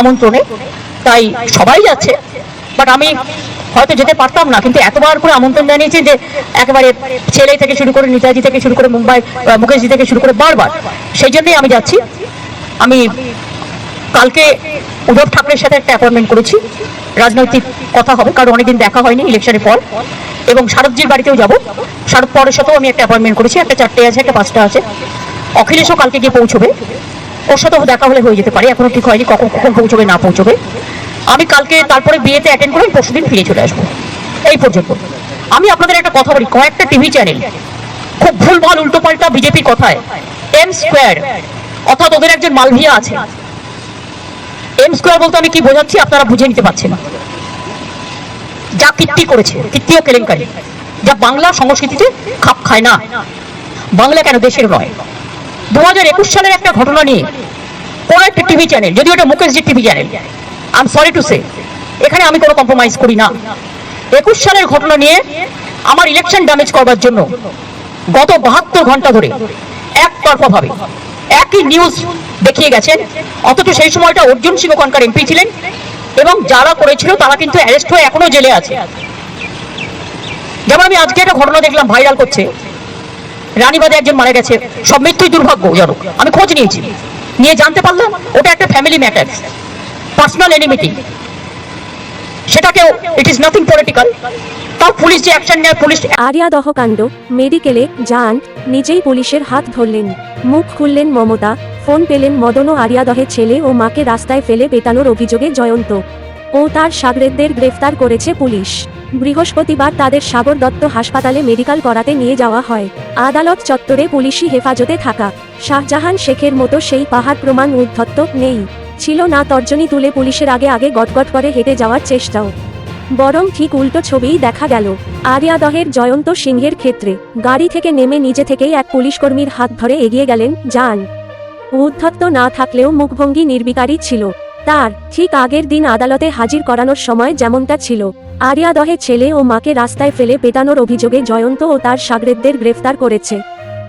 আমন্ত্রণে। তাই সবাই যাচ্ছে। বাট আমি হয়তো যেতে পারতাম না, কিন্তু এতবার করে আমন্ত্রণ জানিয়েছে যে একেবারে ছেলে থেকে শুরু করে নেতাজি থেকে শুরু করে মুম্বাই মুকেশজি থেকে শুরু করে বারবার। সেই জন্যই আমি যাচ্ছি। আমি কালকে উদ্ধব ঠাকরের সাথে একটা অ্যাপয়েন্টমেন্ট করেছি। রাজনৈতিক কথা হবে, কারণ অনেকদিন দেখা হয়নি ইলেকশনের পর। এবং শারদজির বাড়িতেও যাব। শারদ পরের সাথেও আমি একটা অ্যাপয়েন্টমেন্ট করেছি, একটা চারটে আছে, একটা পাঁচটা আছে। অখিলেশও কালকে গিয়ে পৌঁছবে। ওর সাথেও দেখা হলে হয়ে যেতে পারে, এখনও ঠিক হয়নি, কখন কখন পৌঁছবে, না পৌঁছবে। আমি কালকে, তারপরে বিয়েতে অ্যাটেন্ড করে পরশু দিন ফিরে চলে আসব। এই পর্যন্ত। আমি আপনাদের একটা কথা বলি, কয়েকটা টিভি চ্যানেল খুব ভুলভাল উল্টোপাল্টা বিজেপির কথায় এম স্কোয়ার অর্থাৎ ওদের একজন মালভিয়া আছে। এম স্কোয়ার বলতে আমি কি বোঝাচ্ছি আপনারা বুঝে নিতে পারছেন যা কীর্তি করেছে, কীর্তি ও কেলেঙ্কারি। যা বাংলা সংস্কৃতিতে খাপ খায় না। বাংলা কেন দেশের নয়? দু হাজার একুশ সালের একটা ঘটনা নিয়ে কোন একটা টিভি চ্যানেল, যদিও এটা মুকেশজির TV channel I am sorry to say এখানে আমি কোনো কম্প্রোমাইজ করি না। একুশ সালের ঘটনা নিয়ে আমার ইলেকশন ড্যামেজ করবার জন্য গত বাহাত্তর ঘণ্টা ধরে একতরফা ভাবে একই নিউজ দেখিয়ে গেছেন। অথচ সেই সময়টা অর্জুন সিং ওখানকার এমপি ছিলেন এবং যারা করেছিল তারা কিন্তু অ্যারেস্ট হয়ে এখনও জেলে আছে। যেমন আমি আজকে একটা ঘটনা দেখলাম ভাইরাল করছে। রানীবাদে একজন মারা গেছে। সব মৃত্যুই দুর্ভাগ্যজনক। আমি খোঁজ নিয়েছি। নিয়ে জানতে পারলাম, ওটা একটা ফ্যামিলি ম্যাটার পার্সোনাল এনিমিটি সেটাকেও ইট ইজ নাথিং পলিটিক্যাল তাও পুলিশ যে অ্যাকশন নেয়, পুলিশ আরিয়া দহকাণ্ড, মেডিকেলে যান, নিজেই পুলিশের হাত ধরলেন। মুখ খুললেন মমতা, ফোন পেলেন মদন ও আরিয়াদহের ছেলে ও মাকে রাস্তায় ফেলে পেটানোর অভিযোগে জয়ন্ত। ও তার সাগরেদদের গ্রেফতার করেছে পুলিশ। বৃহস্পতিবার তাদের সাগর দত্ত হাসপাতালে মেডিকেল করাতে নিয়ে যাওয়া হয়। আদালত চত্বরে পুলিশি হেফাজতে থাকা। শাহজাহান শেখের মতো সেই পাহাড় প্রমাণ উদ্ধত্ত নেই। ছিল না তর্জনী তুলে পুলিশের আগে আগে গটগট করে হেঁটে যাওয়ার চেষ্টাও। বরং ঠিক উল্টো ছবিই দেখা গেল। আরিয়াদহের জয়ন্ত সিংহের ক্ষেত্রে। গাড়ি থেকে নেমে নিজে থেকেই এক পুলিশকর্মীর হাত ধরে এগিয়ে গেলেন যান উদ্ধত্ত না থাকলেও মুখভঙ্গি নির্বিকারী ছিল। তার ঠিক আগের দিন আদালতে হাজির করানোর সময় যেমনটা ছিল। আরিয়াদহে ছেলে ও মাকে রাস্তায় ফেলে পেটানোর অভিযোগে জয়ন্ত ও তার সাগরেদদের গ্রেফতার করেছে।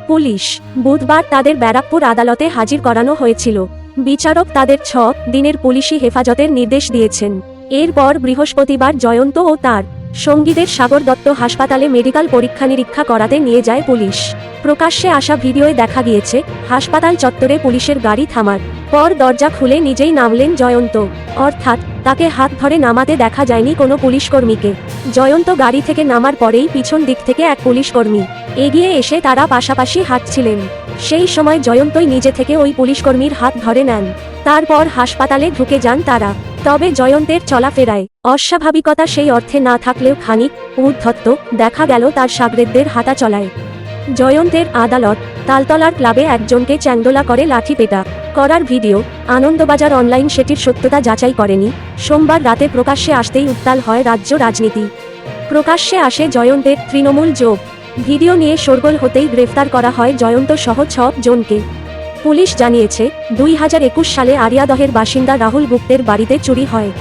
পুলিশ, বুধবার তাদের ব্যারাকপুর আদালতে হাজির করানো হয়েছিল। বিচারক তাদের ছ দিনের পুলিশি হেফাজতের নির্দেশ দিয়েছেন। এরপর বৃহস্পতিবার জয়ন্ত ও তার সঙ্গীদের সাগর দত্ত হাসপাতালে মেডিকেল পরীক্ষা নিরীক্ষা করাতে নিয়ে যায় পুলিশ। প্রকাশ্যে আসা ভিডিওয় দেখা গিয়েছে, হাসপাতাল চত্বরে পুলিশের গাড়ি থামার পর দরজা খুলে নিজেই নামলেন জয়ন্ত। অর্থাৎ তাকে হাত ধরে নামাতে দেখা যায়নি কোনো পুলিশকর্মীকে জয়ন্ত গাড়ি থেকে নামার পরেই পিছন দিক থেকে এক পুলিশকর্মী এগিয়ে এসে তারা পাশাপাশি হাঁটছিলেন। সেই সময় জয়ন্তই নিজে থেকে ওই পুলিশকর্মীর হাত ধরে নেন। তারপর হাসপাতালে ঢুকে যান তারা। তবে জয়ন্তের চলাফেরায় অস্বাভাবিকতা সেই অর্থে না থাকলেও খানিক উদ্ধত্ত দেখা গেল তার সাগরেদদের হাঁটা চলায় জয়ন্তের আদালত তালতলার ক্লাবে একজনকে চ্যাংদোলা করে লাঠি পেটা করার ভিডিও আনন্দবাজার অনলাইন সেটির সত্যতা যাচাই করেনি। সোমবার রাতে প্রকাশ্যে আসতেই উত্তাল হয় রাজ্য রাজনীতি। প্রকাশ্যে আসে জয়ন্তের তৃণমূল যোগ। ভিডিও নিয়ে শোরগোল হতেই গ্রেফতার করা হয় জয়ন্ত সহ ছ জনকে। পুলিশ জানিয়েছে, দুই হাজার একুশ সালে আরিয়াদহের বাসিন্দা রাহুল গুপ্তের বাড়িতে চুরি হয়।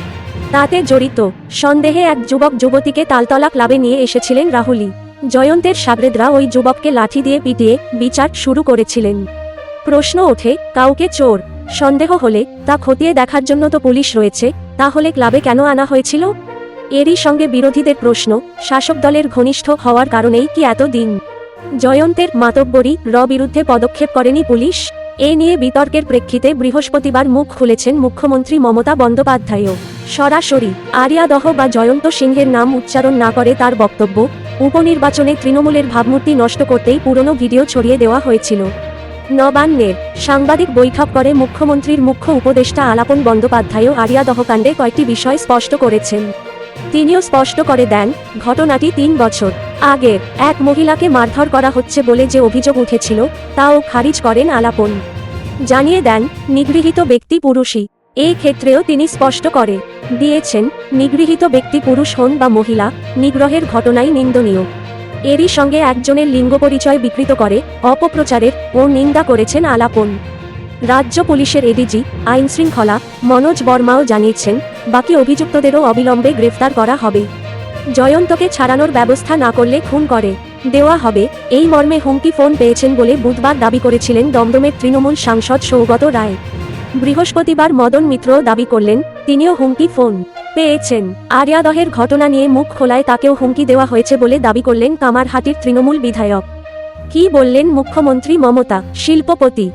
তাতে জড়িত সন্দেহে এক যুবক যুবতীকে তালতলা ক্লাবে নিয়ে এসেছিলেন রাহুলই। জয়ন্তের সাগরেদরা ওই যুবককে লাঠি দিয়ে পিটিয়ে বিচার শুরু করেছিলেন। প্রশ্ন ওঠে, কাউকে চোর? সন্দেহ হলে তা খতিয়ে দেখার জন্য তো পুলিশ রয়েছে, তাহলে ক্লাবে কেন আনা হয়েছিল? এরই সঙ্গে বিরোধীদের প্রশ্ন, শাসক দলের ঘনিষ্ঠ হওয়ার কারণেই কি এত দিন জয়ন্তের মাতব্বরী, র বিরুদ্ধে পদক্ষেপ করেনি পুলিশ? এ নিয়ে বিতর্কের প্রেক্ষিতে বৃহস্পতিবার মুখ খুলেছেন মুখ্যমন্ত্রী মমতা বন্দ্যোপাধ্যায়ও। সরাসরি আরিয়াদহ বা জয়ন্ত সিংহের নাম উচ্চারণ না করে তার বক্তব্য, উপনির্বাচনে তৃণমূলের ভাবমূর্তি নষ্ট করতেই পুরনো ভিডিও ছড়িয়ে দেওয়া হয়েছিল। নবান্নের সাংবাদিক বৈঠক করে মুখ্যমন্ত্রীর মুখ্য উপদেষ্টা আলাপন বন্দ্যোপাধ্যায়ও আরিয়াদহ কাণ্ডে কয়েকটি বিষয় স্পষ্ট করেছেন। তিনিও স্পষ্ট করে দেন, ঘটনাটি তিন বছর আগের এক মহিলাকে মারধর করা হচ্ছে বলে যে অভিযোগ উঠেছিল, তাও খারিজ করেন আলাপন। জানিয়ে দেন, নিগৃহীত ব্যক্তি পুরুষই। এই ক্ষেত্রেও তিনি স্পষ্ট করে দিয়েছেন, নিগৃহীত ব্যক্তি পুরুষ হন বা মহিলা, নিগ্রহের ঘটনাই নিন্দনীয়। এরই সঙ্গে একজনের লিঙ্গ পরিচয় বিকৃত করে, অপপ্রচারের ও নিন্দা করেছেন আলাপন। রাজ্য পুলিশের এডিজি, আইনশৃঙ্খলা, মনোজ বর্মাও জানিয়েছেন, বাকি অভিযুক্তদেরও অবিলম্বে গ্রেফতার করা হবে। জয়ন্তকে ছাড়ানোর ব্যবস্থা না করলে খুন করে। দেওয়া হবে, এই মর্মে হুমকি ফোন পেয়েছেন বলে বুধবার দাবি করেছিলেন দমদমের তৃণমূল সাংসদ সৌগত রায়। বৃহস্পতিবার মদন মিত্র দাবি করলেন, তিনিও হুমকি ফোন পেয়েছেন। আরিয়াদহের ঘটনা নিয়ে মুখ খোলায় তাকেও হুমকি দেওয়া হয়েছে বলে দাবি করলেন কামারহাটির তৃণমূল বিধায়ক। কি বললেন মুখ্যমন্ত্রী মমতা? শিল্পপতি